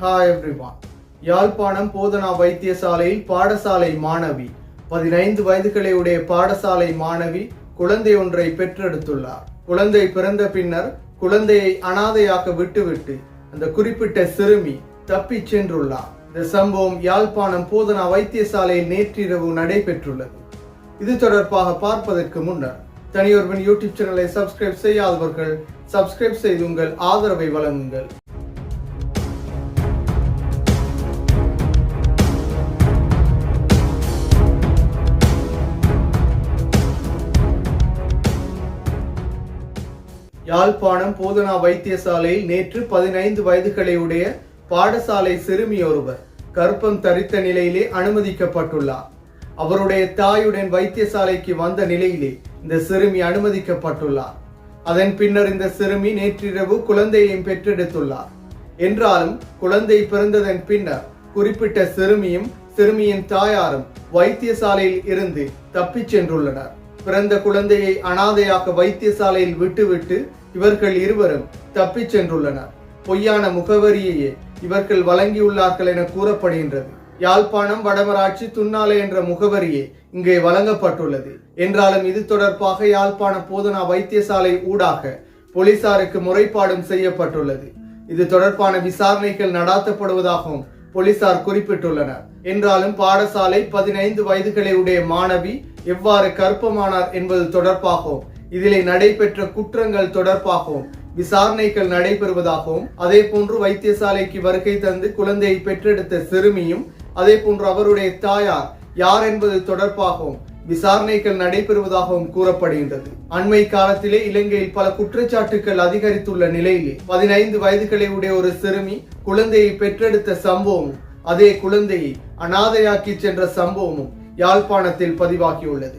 Hi everyone. Yazhpanam போதனா வைத்தியசாலையில் பாடசாலை மாணவி. பதினைந்து வயதுகளை உடைய பாடசாலை மாணவி குழந்தை ஒன்றை பெற்றெடுத்துள்ளார். குழந்தை பிறந்த பின்னர் குழந்தையை அனாதையாக்க விட்டுவிட்டு அந்த குறிப்பிட்ட சிறுமி தப்பிச் சென்றுள்ளார். இந்த சம்பவம் யாழ்ப்பாணம் போதனா வைத்தியசாலையில் நேற்றிரவு நடைபெற்றுள்ளது. இது தொடர்பாக பார்ப்பதற்கு முன்னர் தனியொருவன் யூடியூப் சேனலை சப்ஸ்கிரைப் செய்யாதவர்கள் சப்ஸ்கிரைப் செய்து உங்கள் ஆதரவை வழங்குங்கள். யாழ்ப்பாணம் போதனா வைத்தியசாலையில் நேற்று பதினைந்து வயதுகளையுடைய பாடசாலை சிறுமி ஒருவர் கர்ப்பம் தரித்த நிலையிலே அனுமதிக்கப்பட்டுள்ளார். அவருடைய தாயுடன் வைத்தியசாலைக்கு வந்த நிலையிலே இந்த சிறுமி அனுமதிக்கப்பட்டுள்ளார். அதன் பின்னர் இந்த சிறுமி நேற்றிரவு குழந்தையையும் பெற்றெடுத்துள்ளார். என்றாலும் குழந்தை பிறந்ததன் பின்னர் குறிப்பிட்ட சிறுமியும் சிறுமியின் தாயாரும் வைத்தியசாலையில் இருந்து தப்பிச் சென்றுள்ளனர். பிறந்த குழந்தையை அனாதையாக்க வைத்தியசாலையில் விட்டுவிட்டு இவர்கள் இருவரும் தப்பிச் சென்றுள்ளனர். பொய்யான முகவரியையே இவர்கள் வழங்கியுள்ளார்கள் என கூறப்படுகின்றது. யாழ்ப்பாணம் வடமராட்சி துன்னாலை என்ற முகவரியே இங்கே வழங்கப்பட்டுள்ளது. என்றாலும் இது தொடர்பாக யாழ்ப்பாண போதனா வைத்தியசாலை ஊடாக போலீசாருக்கு முறைப்பாடும் செய்யப்பட்டுள்ளது. இது தொடர்பான விசாரணைகள் நடாத்தப்படுவதாகவும் போலீசார் குறிப்பிட்டுள்ளனர். என்றாலும் பாடசாலை பதினைந்து வயதுகளை உடைய மாணவி எவ்வாறு கற்பமானார் என்பது தொடர்பாகவும் இதிலே நடைபெற்ற குற்றங்கள் தொடர்பாகவும் விசாரணைகள் நடைபெறுவதாகவும் அதே போன்று வைத்தியசாலைக்கு வருகை தந்து குழந்தையை பெற்றெடுத்த சிறுமியும் அதே போன்று அவருடைய தாயார் யார் என்பது தொடர்பாகவும் விசாரணைகள் நடைபெறுவதாகவும் கூறப்படுகின்றது. அண்மை காலத்திலே இலங்கையில் பல குற்றச்சாட்டுகள் அதிகரித்துள்ள நிலையிலே பதினைந்து வயதுகளை உடைய ஒரு சிறுமி குழந்தையை பெற்றெடுத்த சம்பவமும் அதே குழந்தையை அனாதையாக்கி சென்ற சம்பவமும் யாழ்ப்பாணத்தில் பதிவாகியுள்ளது.